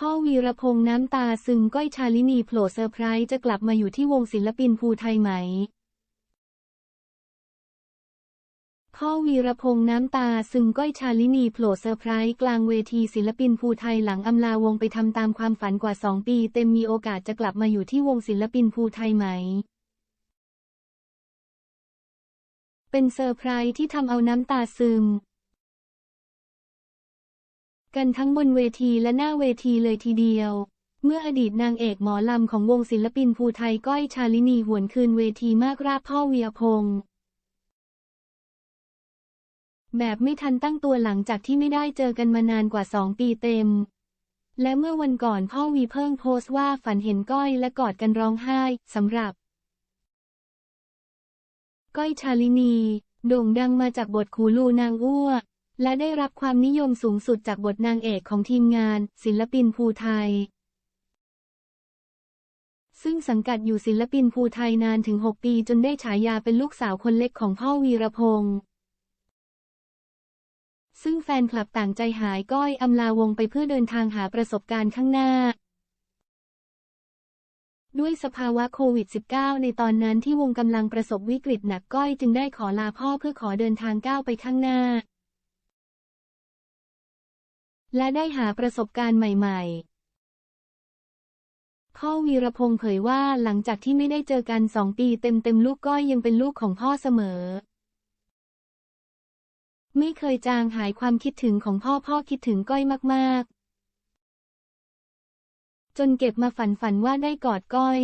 พ่อวีรพงษ์น้ำตาซึมก้อยชาลินีโผล่เซอร์ไพรส์จะกลับมาอยู่ที่วงศิลปินภูไทยไหม พ่อวีรพงษ์น้ำตาซึมก้อยชาลินีโผล่เซอร์ไพรส์กลางเวทีศิลปินภูไทยหลังอำลาวงไปทำตามความฝันกว่า 2 ปีเต็มมีโอกาสจะกลับมาอยู่ที่วงศิลปินภูไทยไหมเป็นเซอร์ไพรส์ที่ทำเอาน้ำตาซึม กันทั้งบนเวทีและหน้าเวทีเลยทีเดียว เมื่ออดีตนางเอกหมอลำของวงศิลปินภูไทยก้อยชาลินีหวนคืนเวทีมากราบพ่อเวียพงษ์แบบไม่ทันตั้งตัวหลังจากที่ไม่ได้เจอกันมานานกว่าสองปีเต็ม และเมื่อวันก่อนพ่อวีเพิ่งโพสต์ว่าฝันเห็นก้อยและกอดกันร้องไห้สำหรับ ก้อยชาลินี โด่งดังมาจากบทขูลูนางอ้ว และได้รับความนิยมสูงสุดจากบทนางเอกของทีมงาน ศิลปินภูไทย ซึ่งสังกัดอยู่ศิลปินภูไทยนานถึง 6 ปีจนได้ฉายาเป็นลูกสาวคนเล็กของพ่อวีรพงษ์ซึ่งแฟนคลับต่างใจหายก้อยอำลาวงไปเพื่อเดินทางหาประสบการณ์ข้างหน้า ด้วยสภาวะโควิด -19 ในตอนนั้นที่วงกำลังประสบวิกฤตหนักก้อยจึงได้ขอลาพ่อเพื่อขอเดินทางก้าวไปข้างหน้า และได้หาประสบการณ์ใหม่ๆพ่อวีรพงษ์เผยว่าหลังจากที่ไม่ได้เจอกันสองปีเต็มๆลูกก้อยยังเป็นลูกของพ่อเสมอ ไม่เคยจางหายความคิดถึงของพ่อพ่อคิดถึงก้อยมากๆ จนเก็บมาฝันฝันว่าได้กอดก้อย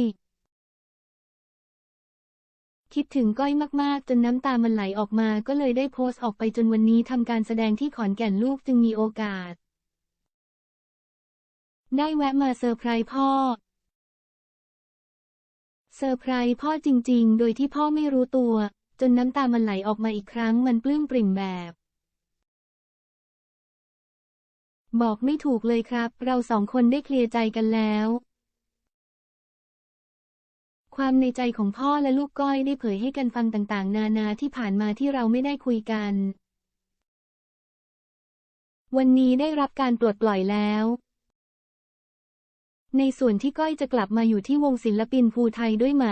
คิดถึงก้อยมากๆ จนน้ำตามันไหลออกมาก็เลยได้โพสต์ออกไปจนวันนี้ทำการแสดงที่ขอนแก่นลูกจึงมีโอกาส ได้แวะมาเซอร์ไพรส์พ่อ เซอร์ไพรส์พ่อจริง ๆ โดยที่พ่อไม่รู้ตัว จนน้ำตามันไหลออกมาอีกครั้งมันปลื้มปริ่มแบบ บอกไม่ถูกเลยครับ เราสองคนได้เคลียร์ใจกันแล้ว ความในใจของพ่อและลูกก้อยได้เผยให้กันฟังต่าง ๆ นานาที่ผ่านมาที่เราไม่ได้คุยกัน วันนี้ได้รับการปลดปล่อยแล้ว ในส่วนที่ก้อยจะกลับมาอยู่ที่วงศิลปินภูไทยด้วยไหม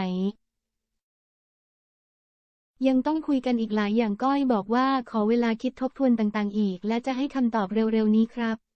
ยังต้องคุยกันอีกหลายอย่างก้อยบอกว่าขอเวลาคิดทบทวนต่างๆ อีก และจะให้คำตอบเร็วๆนี้ครับ